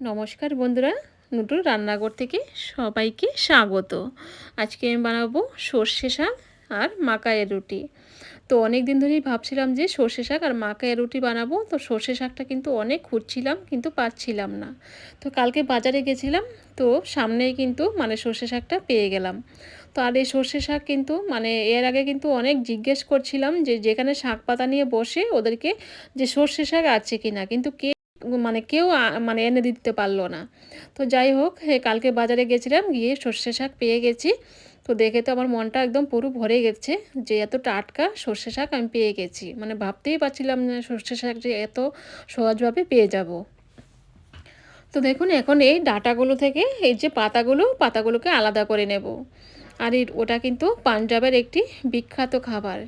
নমস্কার বন্ধুরা, নুটুর রান্নাঘর থেকে সবাইকে স্বাগত। আজকে আমি বানাবো সর্ষে শাক আর মাকায়ের রুটি। তো অনেক দিন ধরেই ভাবছিলাম যে সর্ষে শাক আর মাকায়ের রুটি বানাবো, তো সর্ষে শাকটা কিন্তু অনেক খুঁজছিলাম কিন্তু পাচ্ছিলাম না। তো কালকে বাজারে গেছিলাম, তো সামনেই কিন্তু মানে সর্ষে শাকটা পেয়ে গেলাম। তো আর এই সর্ষে শাক কিন্তু মানে এর আগে কিন্তু অনেক জিজ্ঞেস করছিলাম যে যেখানে শাক পাতা নিয়ে বসে ওদেরকে যে সর্ষে শাক আছে কি না কিন্তু কে মানে কেউ মানে এনে দিতে পারল না। তো যাই হোক কালকে বাজারে গেছিলাম, গিয়ে সর্ষে শাক পেয়ে গেছি। তো দেখে তো আমার মনটা একদম পুরো ভরে গেছে যে এত টাটকা সর্ষে শাক আমি পেয়ে গেছি। মানে ভাবতেই পারছিলাম না সর্ষে শাক যে এত সহজভাবে পেয়ে যাব। তো দেখুন, এখন এই ডাটাগুলো থেকে এই যে পাতাগুলো, পাতাগুলোকে আলাদা করে নেব। আর ওটা কিন্তু পাঞ্জাবের একটি বিখ্যাত খাবার।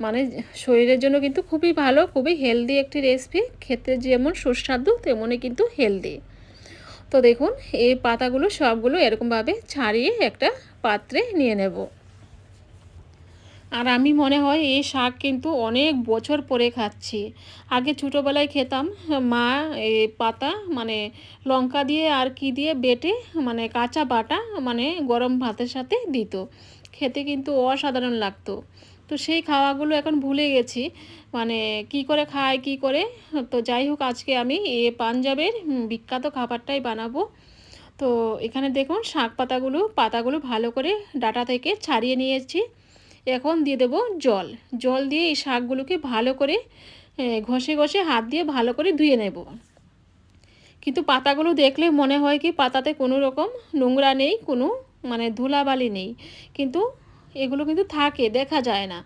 মানে শরীরের জন্য কিন্তু খুবই ভালো, খুবই হেলদি একটি রেসিপি খেতে যেমন সুস্বাদু, তেমনই কিন্তু হেলদি তো দেখুন, এই পাতাগুলো সবগুলো এরকমভাবে ছাড়িয়ে একটা পাত্রে নিয়ে নেব। আর আমি মনে হয় এই শাক কিন্তু অনেক বছর পরে খাচ্ছি। আগে ছোটোবেলায় খেতাম, মা এই পাতা মানে লঙ্কা দিয়ে আর কি দিয়ে বেটে মানে কাঁচা বাটা মানে গরম ভাতের সাথে দিত। খেতে কিন্তু অসাধারণ লাগতো। তো সেই খাওয়াগুলো এখন ভুলে গেছি। মানে কি করে খায় কি করে? তো যাই হোক, আজকে আমি এ পাঞ্জাবের বিখ্যাত খাবারটাই বানাবো। তো এখানে দেখুন, শাক পাতাগুলো পাতাগুলো ভালো করে ডাটা থেকে ছাড়িয়ে নিয়েছি। এখন দিয়ে দেবো জল। জল দিয়ে এই শাকগুলোকে ভালো করে ঘষে ঘষে হাত দিয়ে ভালো করে ধুয়ে নেব। কিন্তু পাতাগুলো দেখলে মনে হয় কি, পাতাতে কোনো রকম নোংরা নেই, কোনো মানে ধুলাবালি নেই। কিন্তু এগুলো কিন্তু থাকে, দেখা যায় না।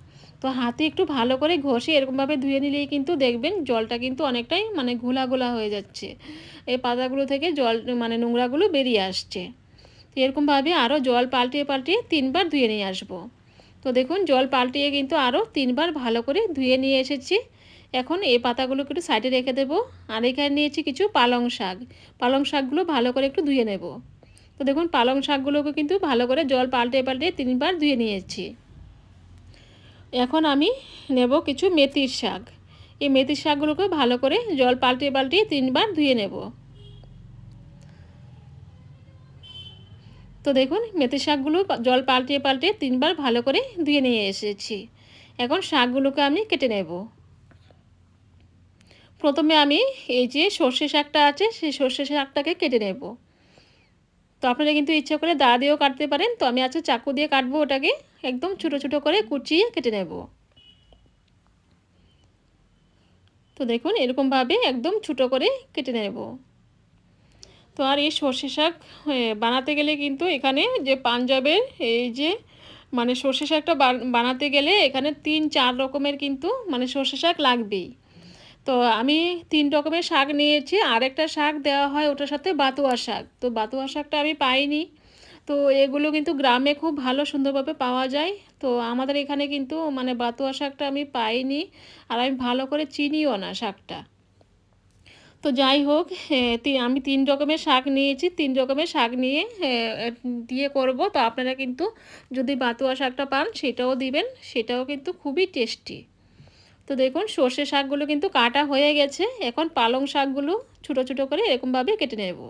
তো হাতে একটু ভালো করে ঘষে এরকমভাবে ধুয়ে নিলেই কিন্তু দেখবেন জলটা কিন্তু অনেকটাই মানে ঘোলা ঘোলা হয়ে যাচ্ছে। এই পাতাগুলো থেকে জল মানে নোংরাগুলো বেরিয়ে আসছে। তো এরকমভাবে আরও জল পাল্টিয়ে পাল্টিয়ে তিনবার ধুয়ে নিয়ে আসব। তো দেখুন জল পাল্টিয়ে কিন্তু আরও তিনবার ভালো করে ধুয়ে নিয়ে এসেছি। এখন এই পাতাগুলোকে একটু সাইডে রেখে দেবো। আর এখানে নিয়েছি কিছু পালং শাক। পালং শাকগুলো ভালো করে একটু ধুয়ে নেব। তো দেখুন, পালং শাকগুলোকে কিন্তু ভালো করে জল পাল্টে পাল্টে তিনবার ধুয়ে নিয়েছি। এখন আমি নেব কিছু মেথির শাক। এই মেথির শাকগুলোকে ভালো করে জল পাল্টিয়ে পাল্টিয়ে তিনবার ধুয়ে নেব। তো দেখুন মেথি শাকগুলো জল পাল্টিয়ে পাল্টিয়ে তিনবার ভালো করে ধুয়ে নিয়ে এসেছি। এখন শাকগুলোকে আমি কেটে নেব। প্রথমে আমি এই যে সর্ষে শাকটা আছে, সেই সর্ষে শাকটাকে কেটে নেব। তো আপনারা কিন্তু ইচ্ছা করে দা দিয়েও কাটতে পারেন। তো আমি আজকে চাকু দিয়ে কাটবো ওটাকে, একদম ছোট ছোট করে কুচিয়ে কেটে নেব। তো দেখুন, এরকমভাবে একদম ছোটো করে কেটে নেব। তো আর এই সর্ষে শাক বানাতে গেলে কিন্তু এখানে যে পাঞ্জাবের এই যে মানে সর্ষে শাকটা বানাতে গেলে এখানে তিন চার রকমের কিন্তু মানে সর্ষে শাক লাগবেই। তো আমি তিন রকমের শাক নিয়েছি। আরেকটা শাক দেওয়া হয় ওটার সাথে বাতুয়া শাক। তো বাতুয়া শাকটা আমি পাইনি। তো এগুলো কিন্তু গ্রামে খুব ভালো সুন্দরভাবে পাওয়া যায়। তো আমাদের এখানে কিন্তু মানে বাতুয়া শাকটা আমি পাইনি আর আমি ভালো করে চিনিও না শাকটা। তো যাই হোক আমি তিন রকমের শাক নিয়েছি। তিন রকমের শাক নিয়ে দিয়ে করব। তো আপনারা কিন্তু যদি বাতুয়া শাকটা পান সেটাও দিবেন। সেটাও কিন্তু খুবই টেস্টি। তো দেখুন, সর্ষে শাকগুলো কিন্তু কাটা হয়ে গেছে। এখন পালং শাকগুলো ছোটো ছোটো করে এরকমভাবে কেটে নেব।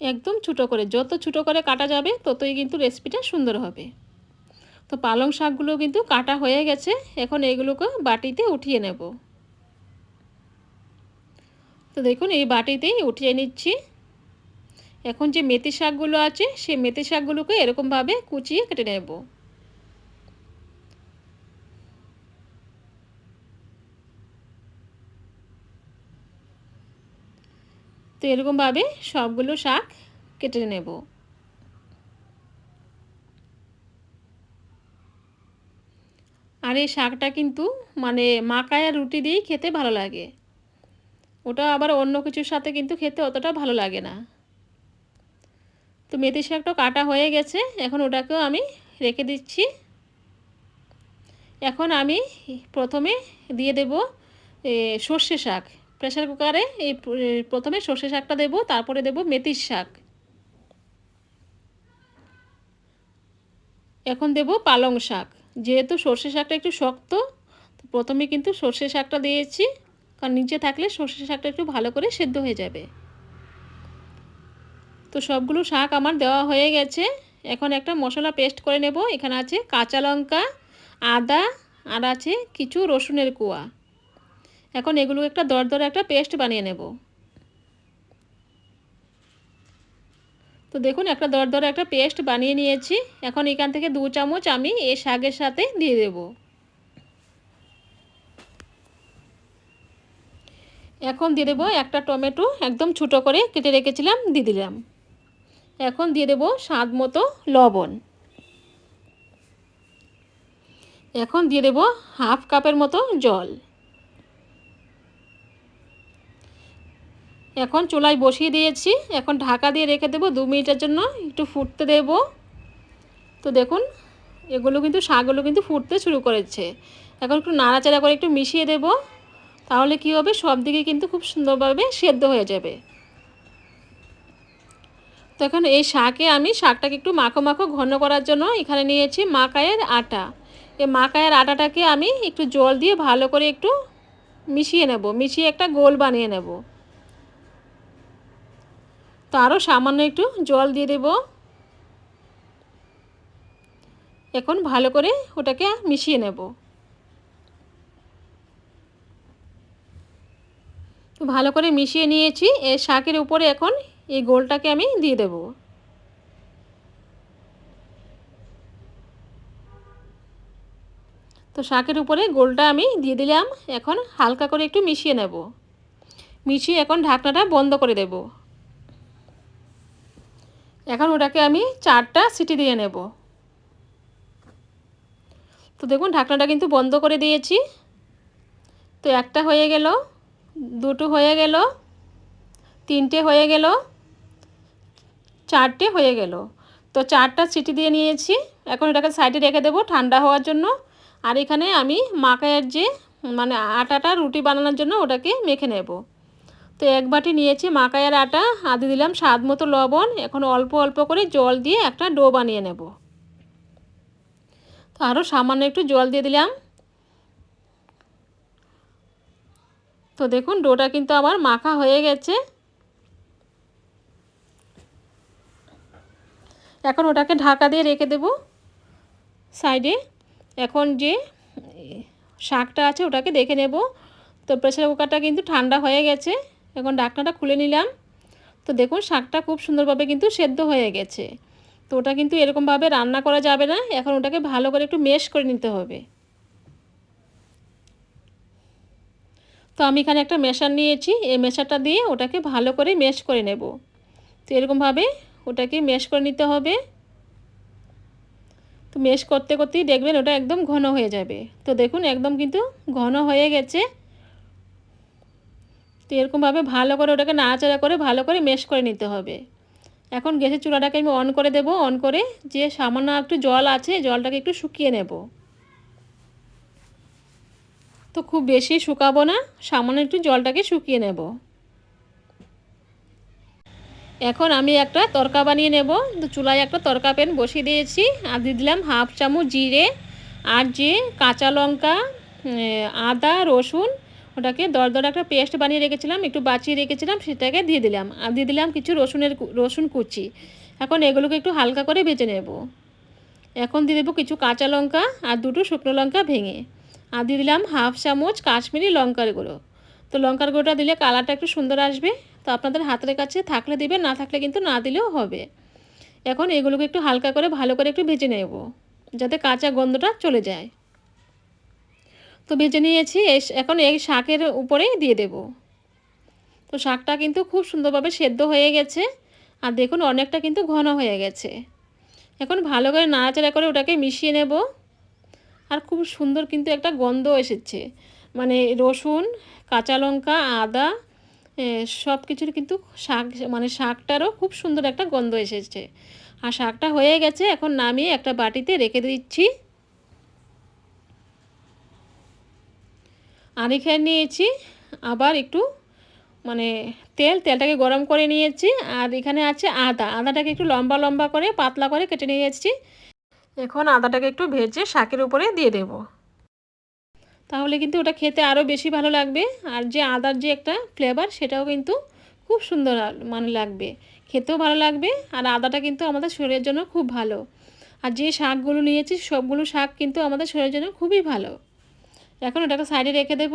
একদম ছোটো করে, যত ছোটো করে কাটা যাবে, ততই কিন্তু রেসিপিটা সুন্দর হবে। তো পালং শাকগুলো কিন্তু কাটা হয়ে গেছে, এখন এইগুলোকে বাটিতে উঠিয়ে নেব। তো দেখুন, এই বাটিতেই উঠিয়ে নিচ্ছি। এখন যে মেথি শাকগুলো আছে, সেই মেথি শাকগুলোকে এরকমভাবে কুচিয়ে কেটে নেব। তো এরকমভাবে সবগুলো শাক কেটে নেব। আর এই শাকটা কিন্তু মানে মাকায়া রুটি দিয়েই খেতে ভালো লাগে। ওটা আবার অন্য কিছুর সাথে কিন্তু খেতে অতটা ভালো লাগে না। তো মেথি শাকটা কাটা হয়ে গেছে। এখন ওটাকেও আমি রেখে দিচ্ছি। এখন আমি প্রথমে দিয়ে দেব সর্ষে শাক। প্রেশার কুকারে এই প্রথমে সর্ষে শাকটা দেব, তারপরে দেব মেথির শাক। এখন দেব পালং শাক। যেহেতু সর্ষে শাকটা একটু শক্ত প্রথমে কিন্তু সর্ষে শাকটা দিয়েছি। কারণ নিচে থাকলে সর্ষে শাকটা একটু ভালো করে সেদ্ধ হয়ে যাবে। তো সবগুলো শাক আমার দেওয়া হয়ে গেছে। এখন একটা মশলা পেস্ট করে নেব। এখানে আছে কাঁচা লঙ্কা, আদা, আর আছে কিছু রসুনের কুয়া। এখন এগুলো একটা দরদরে একটা পেস্ট বানিয়ে নেব। তো দেখুন, একটা দরদরে একটা পেস্ট বানিয়ে নিয়েছি। এখন এখান থেকে দু চামচ আমি এই শাকের সাথে দিয়ে দেব। এখন দিয়ে দেবো একটা টমেটো, একদম ছোটো করে কেটে রেখেছিলাম, দিয়ে দিলাম। এখন দিয়ে দেব স্বাদ মতো লবণ। এখন দিয়ে দেব হাফ কাপের মতো জল। এখন চুলায় বসিয়ে দিয়েছি। এখন ঢাকা দিয়ে রেখে দেবো দু মিনিটের জন্য। একটু ফুটতে দেব। তো দেখুন, এগুলো কিন্তু শাকগুলো কিন্তু ফুটতে শুরু করেছে। এখন একটু নাড়াচাড়া করে একটু মিশিয়ে দেব। তাহলে কি হবে? সব দিকে কিন্তু খুব সুন্দরভাবে সেদ্ধ হয়ে যাবে। তো এখন এই শাকে আমি শাকটাকে একটু মাখো মাখো ঘন করার জন্য এখানে নিয়েছি মাকায়ের আটা। এই মাকায়ের আটাটাকে আমি একটু জল দিয়ে ভালো করে একটু মিশিয়ে নেব, মিশিয়ে একটা গোল বানিয়ে নেব। তো আরও সামান্য একটু জল দিয়ে দেব। এখন ভালো করে ওটাকে মিশিয়ে নেব। ভালো করে মিশিয়ে নিয়েছি এর শাকের উপরে এখন এই গোলটাকে আমি দিয়ে দেব। তো শাকের উপরে গোলটা আমি দিয়ে দিলাম। এখন হালকা করে একটু মিশিয়ে নেব। মিশিয়ে এখন ঢাকনাটা বন্ধ করে দেব। এখন ওটাকে আমি চারটা সিটি দিয়ে নেব। তো দেখুন, ঢাকনাটা কিন্তু বন্ধ করে দিয়েছি। তো একটা হয়ে গেল, দুটো হয়ে গেল, তিনটে হয়ে গেল। চারটে হয়ে গেল। তো চারটা সিটি দিয়ে নিয়েছি। এখন এটাকে সাইডে রেখে দেবো ঠান্ডা হওয়ার জন্য। আর এখানে আমি মাকায়ের যে মানে আটাটা রুটি বানানোর জন্য ওটাকে মেখে নেব। তো এক বাটি নিয়েছি মাকায়ের আটা আদি দিলাম স্বাদ মতো লবণ। এখন অল্প অল্প করে জল দিয়ে একটা ডো বানিয়ে নেব। তো আরও সামান্য একটু জল দিয়ে দিলাম। তো দেখুন ডোটা কিন্তু আমার মাখা হয়ে গেছে। এখন ওটাকে ঢাকা দিয়ে রেখে দেব সাইডে। এখন যে শাকটা আছে ওটাকে দেখে নেব। তো প্রেসার কুকারটা কিন্তু ঠান্ডা হয়ে গেছে। এখন ঢাকনাটা খুলে নিলাম। তো দেখুন শাকটা খুব সুন্দরভাবে কিন্তু সেদ্ধ হয়ে গেছে। তো ওটা কিন্তু এরকমভাবে রান্না করা যাবে না। এখন ওটাকে ভালো করে একটু মেশ করে নিতে হবে। তো আমি এখানে একটা মেশার নিয়েছি। এই মেশারটা দিয়ে ওটাকে ভালো করে মেশ করে নেব। তো এরকমভাবে ওটাকে মেশ করে নিতে হবে। তো মেশ করতে করতেই দেখবেন ওটা একদম ঘন হয়ে যাবে। তো দেখুন একদম কিন্তু ঘন হয়ে গেছে। তো এরকমভাবে ভালো করে ওটাকে নাড়াচাড়া করে ভালো করে মেশ করে নিতে হবে। এখন গ্যাসের চুলাটাকে আমি অন করে দেব। অন করে যে সামান্য একটু জল আছে, জলটাকে একটু শুকিয়ে নেব। তো খুব বেশি শুকাবো না, সামান্য একটু জলটাকে শুকিয়ে নেব। এখন আমি একটা তরকা বানিয়ে নেব। চুলায় একটা তরকা প্যান বসিয়ে দিয়েছি। আর দিয়ে দিলাম হাফ চামচ জিরে আর যে কাঁচা লঙ্কা আদা, রসুন, ওটাকে দর দরদর একটা পেস্ট বানিয়ে রেখেছিলাম, একটু বাঁচিয়ে রেখেছিলাম, সেটাকে দিয়ে দিলাম। আর দিয়ে দিলাম কিছু রসুনের রসুন কুচি। এখন এগুলোকে একটু হালকা করে ভেজে নেব। এখন দিয়ে দেবো কিছু কাঁচা লঙ্কা আর দুটো শুকনো লঙ্কা ভেঙে। আর দিয়ে দিলাম হাফ চামচ কাশ্মীরি লঙ্কার গুঁড়ো। তো লঙ্কার গুঁড়োটা দিলে কালারটা একটু সুন্দর আসবে। তো আপনাদের হাতের কাছে থাকলে দেবেন, না থাকলে কিন্তু না দিলেও হবে। এখন এগুলোকে একটু হালকা করে, ভালো করে একটু ভেজে নেব, যাতে কাঁচা গন্ধটা চলে যায়। তো ভেজে নিয়েছি এখন এই শাকের উপরেই দিয়ে দেব। তো শাকটা কিন্তু খুব সুন্দরভাবে সেদ্ধ হয়ে গেছে, আর দেখুন অনেকটা কিন্তু ঘন হয়ে গেছে। এখন ভালো করে নাড়াচাড়া করে ওটাকে মিশিয়ে নেব, আর খুব সুন্দর কিন্তু একটা গন্ধ এসেছে। মানে রসুন, কাঁচা লঙ্কা, আদা সব কিছুর কিন্তু শাক মানে শাকটারও খুব সুন্দর একটা গন্ধ এসেছে। আর শাকটা হয়ে গেছে, এখন নামিয়ে একটা বাটিতে রেখে দিচ্ছি। আর এখানে নিয়েছি আবার একটু মানে তেল, তেলটাকে গরম করে নিয়েছি। আর এখানে আছে আদা। আদাটাকে একটু লম্বা লম্বা করে, পাতলা করে কেটে নিয়েছি এখন আদাটাকে একটু ভেজে শাকের উপরে দিয়ে দেব। তাহলে কিন্তু ওটা খেতে আরও বেশি ভালো লাগবে। আর যে আদার যে একটা ফ্লেভার সেটাও কিন্তু খুব সুন্দর মানে লাগবে। খেতেও ভালো লাগবে আর আদাটা কিন্তু আমাদের শরীরের জন্য খুব ভালো। আর যে শাকগুলো নিয়েছি, সবগুলো শাক কিন্তু আমাদের শরীরের জন্য খুবই ভালো। এখন ওটাকে সাইডে রেখে দেব।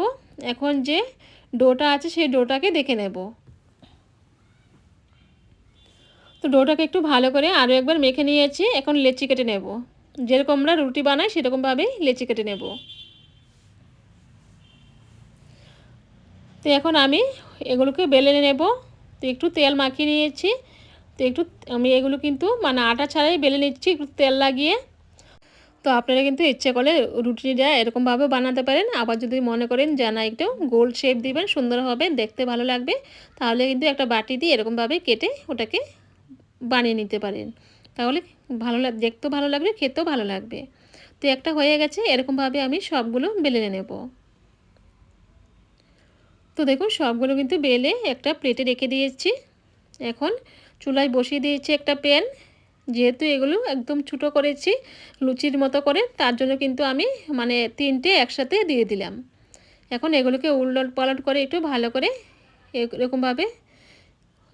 এখন যে ডোটা আছে, সেই ডোটাকে দেখে নেব। তো ডোটাকে একটু ভালো করে আরও একবার মেখে নিয়েছি। এখন লেচি কেটে নেব। যেরকম আমরা রুটি বানাই, সেরকমভাবেই লেচি কেটে নেব। তো এখন আমি এগুলোকে বেলে নেব। তো একটু তেল মাখিয়ে নিয়েছি। তো একটু আমি এগুলো কিন্তু মানে আটা ছাড়াই বেলে নিচ্ছি, একটু তেল লাগিয়ে। তো আপনারা কিন্তু ইচ্ছে করলে রুটিটা এরকমভাবে বানাতে পারেন। আবার যদি মনে করেন জানা একটু গোল শেপ দিবেন, সুন্দর হবে, দেখতে ভালো লাগবে, তাহলে কিন্তু একটা বাটি দিয়ে এরকমভাবে কেটে ওটাকে বানিয়ে নিতে পারেন। তাহলে ভালো লাগ, দেখতেও ভালো লাগবে, খেতেও ভালো লাগবে। তো একটা হয়ে গেছে, এরকমভাবে আমি সবগুলো বেলে নেব। তো দেখুন, সবগুলো কিন্তু বেলে একটা প্লেটে রেখে দিয়েছি। এখন চুলায় বসিয়ে দিয়েছি একটা প্যান। যেহেতু এগুলো একদম ছোটো করেছি, লুচির মতো করে, তার জন্য কিন্তু আমি মানে তিনটে একসাথে দিয়ে দিলাম। এখন এগুলোকে উলট পালট করে একটু ভালো করে এরকমভাবে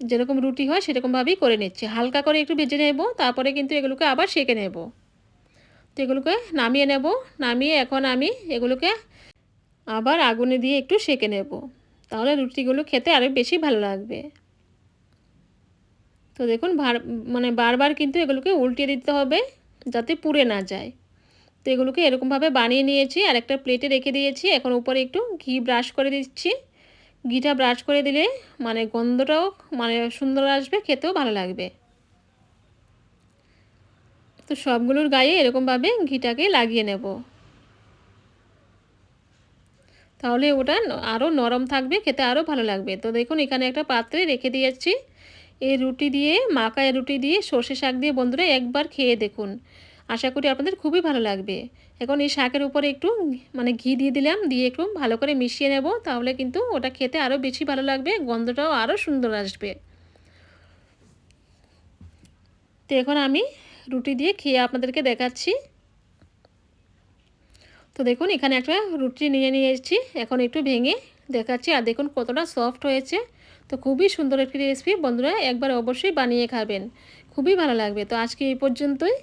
যেরকম রুটি হয় সেরকমভাবেই করে নিচ্ছি। হালকা করে একটু ভেজে নেব, তারপরে কিন্তু এগুলোকে আবার সেঁকে নেব। তো এগুলোকে নামিয়ে নেব, নামিয়ে এখন আমি এগুলোকে আবার আগুনে দিয়ে একটু সেঁকে নেব। তাহলে রুটিগুলো খেতে আরও বেশি ভালো লাগবে। তো দেখুন মানে বারবার কিন্তু এগুলোকে উল্টিয়ে দিতে হবে যাতে পুড়ে না যায়। তো এগুলোকে এরকমভাবে বানিয়ে নিয়েছি, আর একটা প্লেটে রেখে দিয়েছি। এখন উপরে একটু ঘি ব্রাশ করে দিচ্ছি। ঘিটা ব্রাশ করে দিলে মানে গন্ধটাও মানে সুন্দর আসবে, খেতেও ভালো লাগবে। তো সবগুলোর গায়ে এরকমভাবে ঘিটাকে লাগিয়ে নেব। তাহলে ওটা আরও নরম থাকবে, খেতে আরও ভালো লাগবে। তো দেখুন, এখানে একটা পাত্রে রেখে দিয়েছি। এই রুটি দিয়ে মাকায় রুটি দিয়ে, সর্ষে শাক দিয়ে বন্ধুরা একবার খেয়ে দেখুন। আশা করি আপনাদের খুবই ভালো লাগবে। এখন এই শাকের উপরে একটু মানে ঘি দিয়ে দিলাম, দিয়ে একটু ভালো করে মিশিয়ে নেব, তাহলে কিন্তু ওটা খেতে আরও বেশি ভালো লাগবে, গন্ধটাও আরও সুন্দর আসবে। তো এখন আমি রুটি দিয়ে খেয়ে আপনাদেরকে দেখাচ্ছি। তো দেখুন, এখানে একটা রুটি নিয়ে নিয়েছি এখন একটু ভেঙে দেখাচ্ছি। আর দেখুন, কতটা সফট হয়েছে। তো খুবই সুন্দর একটি রেসিপি বন্ধুরা, একবার অবশ্যই বানিয়ে খাবেন। খুবই ভালো লাগবে। তো আজকে এই পর্যন্তই।